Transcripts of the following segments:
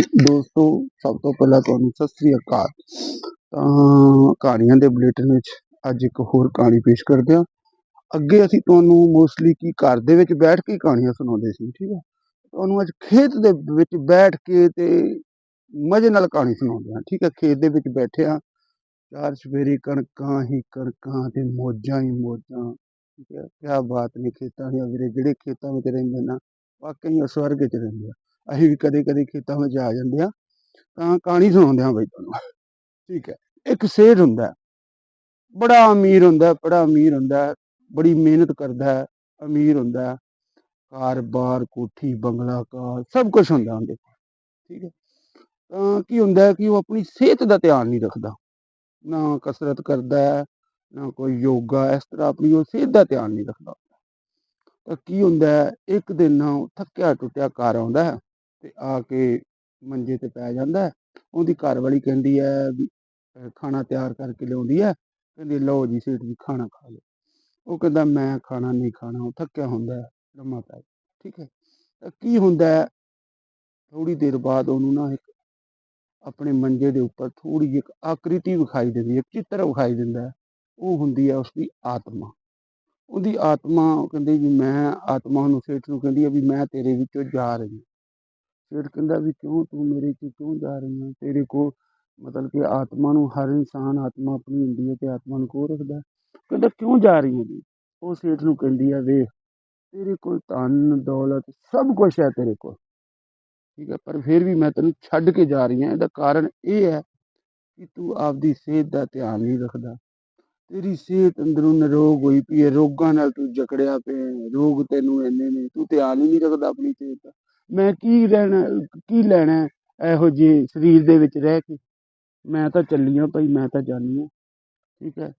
ਦੋਸਤੋ, ਸਭ ਤੋਂ ਪਹਿਲਾਂ ਤੁਹਾਨੂੰ ਸਤਿ ਸ੍ਰੀ ਅਕਾਲ। ਤਾਂ ਕਹਾਣੀਆਂ ਦੇ ਬੁਲੇਟਿਨ ਵਿੱਚ ਅੱਜ ਇੱਕ ਹੋਰ ਕਹਾਣੀ ਪੇਸ਼ ਕਰਦੇ ਹਾਂ। ਅੱਗੇ ਅਸੀਂ ਤੁਹਾਨੂੰ ਮੋਸਟਲੀ ਕੀ ਘਰ ਦੇ ਵਿੱਚ ਬੈਠ ਕੇ ਕਹਾਣੀਆਂ ਸੁਣਾਉਂਦੇ ਸੀ, ਠੀਕ ਹੈ? ਤੁਹਾਨੂੰ ਅੱਜ ਖੇਤ ਦੇ ਵਿੱਚ ਬੈਠ ਕੇ ਤੇ ਮਜ਼ੇ ਨਾਲ ਕਹਾਣੀ ਸੁਣਾਉਂਦੇ ਹਾਂ, ਠੀਕ ਹੈ? ਖੇਤ ਦੇ ਵਿੱਚ ਬੈਠੇ ਹਾਂ। ਚਾਰ ਸਵੇਰੇ ਕਣਕਾਂ ਹੀ ਕਣਕਾਂ ਤੇ ਮੌਜਾਂ ਹੀ ਮੋਜਾਂ, ਠੀਕ ਹੈ? ਕਿਆ ਬਾਤ ਨੇ ਖੇਤਾਂ ਦੀਆਂ ਵੀਰੇ, ਜਿਹੜੇ ਖੇਤਾਂ ਵਿੱਚ ਰਹਿੰਦੇ ਨਾ, ਵਾਕਈ ਉਹ ਸਵਰਗ 'ਚ ਰਹਿੰਦੇ ਆ। ਅਸੀਂ ਵੀ ਕਦੇ ਕਦੇ ਖੇਤਾਂ ਵਿੱਚ ਆ ਜਾਂਦੇ ਆ ਤਾਂ ਕਹਾਣੀ ਸੁਣਾਉਂਦੇ ਹਾਂ ਬਈ ਤੁਹਾਨੂੰ। ਠੀਕ ਹੈ, ਇੱਕ ਸੇਠ ਹੁੰਦਾ ਬੜਾ ਅਮੀਰ ਹੁੰਦਾ ਬੜਾ ਅਮੀਰ ਹੁੰਦਾ ਬੜੀ ਮਿਹਨਤ ਕਰਦਾ ਹੈ, ਅਮੀਰ ਹੁੰਦਾ ਹੈ। ਘਰ ਬਾਰ ਕੋਠੀ, ਬੰਗਲਾ, ਕਾਰ, ਸਭ ਕੁਝ ਹੁੰਦਾ ਉਹਦੇ ਠੀਕ ਹੈ, ਤਾਂ ਕੀ ਹੁੰਦਾ ਹੈ ਕਿ ਉਹ ਆਪਣੀ ਸਿਹਤ ਦਾ ਧਿਆਨ ਨਹੀਂ ਰੱਖਦਾ। ਨਾ ਕਸਰਤ ਕਰਦਾ ਨਾ ਕੋਈ ਯੋਗਾ, ਇਸ ਤਰ੍ਹਾਂ ਆਪਣੀ ਉਹ ਸਿਹਤ ਦਾ ਧਿਆਨ ਨਹੀਂ ਰੱਖਦਾ। ਤਾਂ ਕੀ ਹੁੰਦਾ ਇੱਕ ਦਿਨ ਨਾ ਉਹ ਥੱਕਿਆ ਟੁੱਟਿਆ ਘਰ ਆਉਂਦਾ ਹੈ। ਤੇ ਆ ਕੇ ਮੰਜੇ ਤੇ ਪੈ ਜਾਂਦਾ ਉਹਦੀ ਘਰ ਵਾਲੀ ਕਹਿੰਦੀ ਹੈ ਵੀ ਖਾਣਾ ਤਿਆਰ ਕਰਕੇ ਲਿਆਉਂਦੀ ਹੈ। ਕਹਿੰਦੀ, ਲਓ ਜੀ, ਸੇਠ ਜੀ, ਖਾਣਾ ਖਾ ਲਓ। ਉਹ ਕਹਿੰਦਾ, ਮੈਂ ਖਾਣਾ ਨਹੀਂ ਖਾਣਾ, ਉਹ ਥੱਕਿਆ ਹੁੰਦਾ ਲੰਮਾ ਪੈ ਠੀਕ ਹੈ। ਤਾਂ ਕੀ ਹੁੰਦਾ ਥੋੜੀ ਦੇਰ ਬਾਅਦ ਉਹਨੂੰ ਨਾ ਇੱਕ ਆਪਣੇ ਮੰਜੇ ਦੇ ਉੱਪਰ ਥੋੜੀ ਜਿਹੀ ਇੱਕ ਆਕ੍ਰਿਤੀ ਵਿਖਾਈ ਦਿੰਦੀ ਹੈ ਚਿੱਤਰ ਵਿਖਾਈ ਦਿੰਦਾ ਉਹ ਹੁੰਦੀ ਹੈ ਉਸਦੀ ਆਤਮਾ। ਉਹਦੀ ਆਤਮਾ ਉਹ ਕਹਿੰਦੀ ਵੀ ਮੈਂ, ਆਤਮਾ ਨੂੰ ਸੇਠ ਨੂੰ ਕਹਿੰਦੀ ਹੈ ਵੀ ਮੈਂ ਤੇਰੇ ਵਿੱਚੋਂ ਜਾ ਰਹੀ ਹਾਂ ਸੇਠ ਕਹਿੰਦਾ ਵੀ ਕਿਉਂ ਤੂੰ ਮੇਰੇ ਚ ਕਿਉਂ ਜਾ ਰਹੀ ਹੈ ਤੇਰੇ ਕੋ ਮਤਲਬ ਕਿ ਆਤਮਾ ਨੂੰ ਹਰ ਇਨਸਾਨ ਆਤਮਾ ਆਪਣੀ ਹੁੰਦੀ ਹੈ ਤੇ ਆਤਮਾ ਨੂੰ ਕੋ ਰੱਖਦਾ? ਕਹਿੰਦਾ ਕਿਉਂ ਜਾ ਰਹੀ ਹੈ ਉਹ ਸੇਠ ਨੂੰ ਕਹਿੰਦੀ ਹੈ ਵੇਖ, ਤੇਰੇ ਕੋਲ ਧਨ, ਦੌਲਤ ਸਭ ਕੁਝ ਹੈ ਤੇਰੇ ਕੋਲ। ਠੀਕ ਹੈ, ਪਰ ਫਿਰ ਵੀ ਮੈਂ ਤੈਨੂੰ ਛੱਡ ਕੇ ਜਾ ਰਹੀ ਹਾਂ ਇਹਦਾ ਕਾਰਨ ਇਹ ਹੈ ਕਿ ਤੂੰ ਆਪਦੀ ਸਿਹਤ ਦਾ ਧਿਆਨ ਨਹੀਂ ਰੱਖਦਾ। ਤੇਰੀ ਸਿਹਤ ਅੰਦਰੋਂ ਨਿਰੋਗ ਹੋਈ ਪਈ ਹੈ। ਰੋਗਾਂ ਨਾਲ ਤੂੰ ਜਕੜਿਆ ਪਿਆ ਰੋਗ ਤੈਨੂੰ ਇੰਨੇ ਨੇ। ਤੂੰ ਧਿਆਨ ਹੀ ਨਹੀਂ ਰੱਖਦਾ ਆਪਣੀ ਸਿਹਤ ਦਾ। ਮੈਂ ਕੀ ਰਹਿਣਾ ਕੀ ਲੈਣਾ ਇਹੋ ਜਿਹੇ ਸਰੀਰ ਦੇ ਵਿੱਚ ਰਹਿ ਕੇ? ਮੈਂ ਤਾਂ ਚੱਲੀ ਹਾਂ ਭਾਈ, ਮੈਂ ਤਾਂ ਜਾਣੀ ਹਾਂ। ਠੀਕ ਹੈ?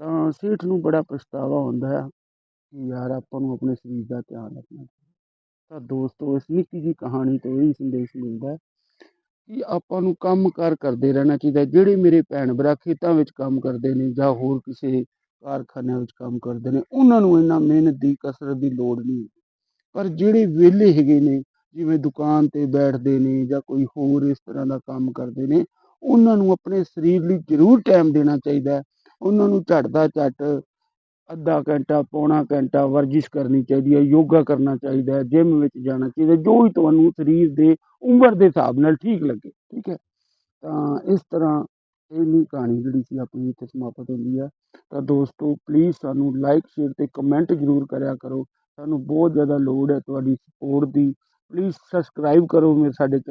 ਤਾਂ ਸੇਠ ਨੂੰ ਬੜਾ ਪਛਤਾਵਾ ਹੁੰਦਾ ਹੈ ਕਿ ਯਾਰ ਆਪਾਂ ਨੂੰ ਆਪਣੇ ਸਰੀਰ ਦਾ ਧਿਆਨ ਰੱਖਣਾ ਤਾਂ ਦੋਸਤੋ, ਇਸ ਨਿੱਕੀ ਜਿਹੀ ਕਹਾਣੀ ਤੋਂ ਇਹ ਸੰਦੇਸ਼ ਮਿਲਦਾ ਹੈ ਕਿ ਆਪਾਂ ਨੂੰ ਕੰਮ ਕਾਰ ਕਰਦੇ ਰਹਿਣਾ ਚਾਹੀਦਾ ਜਿਹੜੇ ਮੇਰੇ ਭੈਣ ਭਰਾ ਖੇਤਾਂ ਵਿੱਚ ਕੰਮ ਕਰਦੇ ਨੇ ਜਾਂ ਹੋਰ ਕਿਸੇ ਕਾਰਖਾਨਿਆਂ ਵਿੱਚ ਕੰਮ ਕਰਦੇ ਨੇ, ਉਹਨਾਂ ਨੂੰ ਇੰਨਾ ਮਿਹਨਤ ਦੀ ਕਸਰਤ ਦੀ ਲੋੜ ਨਹੀਂ। ਪਰ ਜਿਹੜੇ ਵਿਹਲੇ ਹੈਗੇ ਨੇ ਜਿਵੇਂ ਦੁਕਾਨ ਤੇ ਬੈਠਦੇ ਨੇ ਜਾਂ ਕੋਈ ਹੋਰ ਇਸ ਤਰ੍ਹਾਂ ਦਾ ਕੰਮ ਕਰਦੇ ਨੇ, ਉਹਨਾਂ ਨੂੰ ਆਪਣੇ ਸਰੀਰ ਲਈ ਜ਼ਰੂਰ ਟਾਈਮ ਦੇਣਾ ਚਾਹੀਦਾ ਉਹਨਾਂ ਨੂੰ ਝੱਟ ਦਾ ਝੱਟ ਅੱਧਾ ਘੰਟਾ, ਪੌਣਾ ਘੰਟਾ ਵਰਜਿਸ਼ ਕਰਨੀ ਚਾਹੀਦੀ ਹੈ, ਯੋਗਾ ਕਰਨਾ ਚਾਹੀਦਾ ਹੈ ਜਿਮ ਵਿੱਚ ਜਾਣਾ ਚਾਹੀਦਾ ਜੋ ਵੀ ਤੁਹਾਨੂੰ ਸਰੀਰ ਦੇ ਉਮਰ ਦੇ ਹਿਸਾਬ ਨਾਲ ਠੀਕ ਲੱਗੇ, ਠੀਕ ਹੈ। ਤਾਂ ਇਸ ਤਰ੍ਹਾਂ ਇੰਨੀ ਕਹਾਣੀ ਜਿਹੜੀ ਸੀ ਆਪਣੀ ਇੱਥੇ ਸਮਾਪਤ ਹੁੰਦੀ ਹੈ। ਤਾਂ ਦੋਸਤੋ ਪਲੀਜ਼ ਸਾਨੂੰ ਲਾਈਕ ਸ਼ੇਅਰ ਤੇ ਕਮੈਂਟ ਜ਼ਰੂਰ ਕਰਿਆ ਕਰੋ। ਸਾਨੂੰ ਬਹੁਤ ਜ਼ਿਆਦਾ ਲੋੜ ਹੈ ਤੁਹਾਡੀ ਸਪੋਰਟ ਦੀ। ਪਲੀਜ਼ ਸਬਸਕ੍ਰਾਈਬ ਕਰੋ ਮੇਰੇ ਸਾਡੇ ਚੈਨਲ